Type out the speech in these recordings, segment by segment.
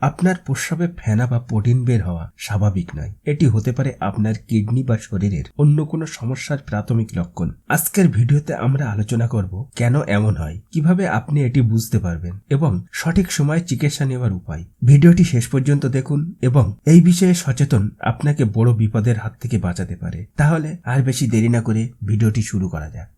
আপনার প্রস্রাবে ফেনা বা প্রোটিন বের হওয়া স্বাভাবিক নয়। এটি হতে পারে আপনার কিডনি বা শরীরের অন্য কোনো সমস্যার প্রাথমিক লক্ষণ। আজকের ভিডিওতে আমরা আলোচনা করব কেন এমন হয়, কীভাবে আপনি এটি বুঝতে পারবেন এবং সঠিক সময়ে চিকিৎসা নেওয়ার উপায়। ভিডিওটি শেষ পর্যন্ত দেখুন এবং এই বিষয়ে সচেতন আপনাকে বড় বিপদের হাত থেকে বাঁচাতে পারে। তাহলে আর বেশি দেরি না করে ভিডিওটি শুরু করা যাক।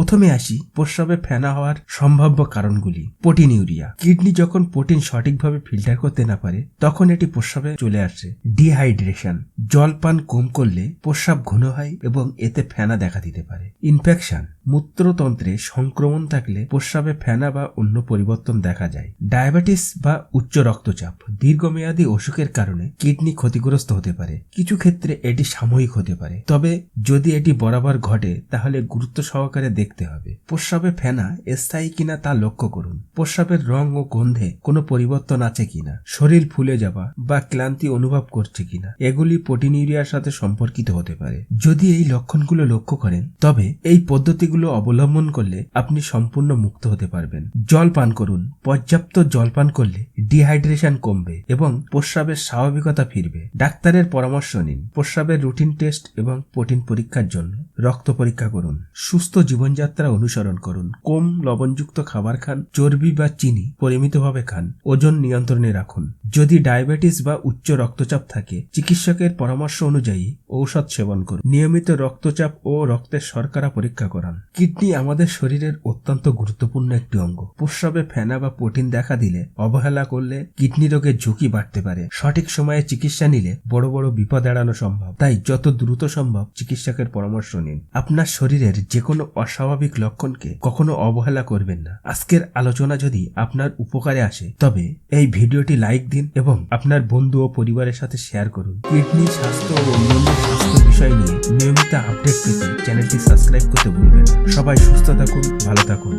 প্রথমে আসি প্রস্রাবে ফেনা হওয়ার সম্ভাব্য কারণগুলি। প্রোটিন ইউরিয়া কিডনি যখন প্রোটিন সঠিকভাবে ফিল্টার করতে না পারে, তখন এটি প্রস্রাবে চলে আসে। ডিহাইড্রেশন। জল পান কম করলে প্রস্রাব ঘন হয় এবং এতে ফেনা দেখা দিতে পারে। ইনফেকশন। মূত্রতন্ত্রে সংক্রমণ থাকলে প্রস্রাবে ফেনা বা অন্য পরিবর্তন দেখা যায়। ডায়াবেটিস বা উচ্চ রক্তচাপ। দীর্ঘমেয়াদী অসুখের কারণে কিডনি ক্ষতিগ্রস্ত হতে পারে। কিছু ক্ষেত্রে এটি সাময়িক হতে পারে। তবে যদি এটি বরাবর ঘটে, তাহলে গুরুত্ব সহকারে দেখতে হবে। প্রস্রাবে ফেনা স্থায়ী কিনা তা লক্ষ্য করুন। প্রস্রাবের রং ও গন্ধে কোনো পরিবর্তন আছে কিনা? শরীর ফুলে যাওয়া বা ক্লান্তি অনুভব করছে কিনা? এগুলি প্রোটিন ইউরিয়ার সাথে সম্পর্কিত হতে পারে। যদি এই লক্ষণগুলো লক্ষ্য করেন, তবে এই পদ্ধতিগুলো অবলম্বন করলে আপনি সম্পূর্ণ মুক্ত হতে পারবেন। জল পান করুন। পর্যাপ্ত জল পান করলে ডিহাইড্রেশন কমবে এবং প্রস্রাবের স্বাভাবিকতা ফিরবে। ডাক্তারের পরামর্শ নিন। প্রস্রাবের রুটিন টেস্ট এবং প্রোটিন পরীক্ষার জন্য রক্ত পরীক্ষা করুন। সুস্থ জীবনযাত্রা অনুসরণ করুন। কম লবণযুক্ত খাবার খান, চর্বি বা চিনি পরিমিতভাবে খান, ওজন নিয়ন্ত্রণে রাখুন। যদি ডায়াবেটিস বা উচ্চ রক্তচাপ থাকে, চিকিৎসকের পরামর্শ অনুযায়ী ঔষধ সেবন করুন। নিয়মিত রক্তচাপ ও রক্তের শর্করা পরীক্ষা করান। কিডনি আমাদের শরীরের অত্যন্ত গুরুত্বপূর্ণ একটি অঙ্গ। প্রস্রাবে ফেনা বা প্রোটিন দেখা দিলে অবহেলা করলে কিডনি রোগের ঝুঁকি বাড়তে পারে। সঠিক সময়ে চিকিৎসা নিলে বড় বড় বিপদ এড়ানো সম্ভব। তাই যত দ্রুত সম্ভব চিকিৎসকের পরামর্শ নিন। আপনার শরীরের যে কোনো অস্বাভাবিক লক্ষণকে কখনো অবহেলা করবেন না। আজকের আলোচনা যদি আপনার উপকারে আসে, তবে এই ভিডিওটি লাইক দিন এবং আপনার বন্ধু ও পরিবারের সাথে শেয়ার করুন। কিডনি স্বাস্থ্য ও অন্যান্য স্বাস্থ্য বিষয় নিয়ে নিয়মিত আপডেট পেতে চ্যানেলটি সাবস্ক্রাইব করতে ভুলবেন সবাই সুস্থ থাকুন, ভালো থাকুন।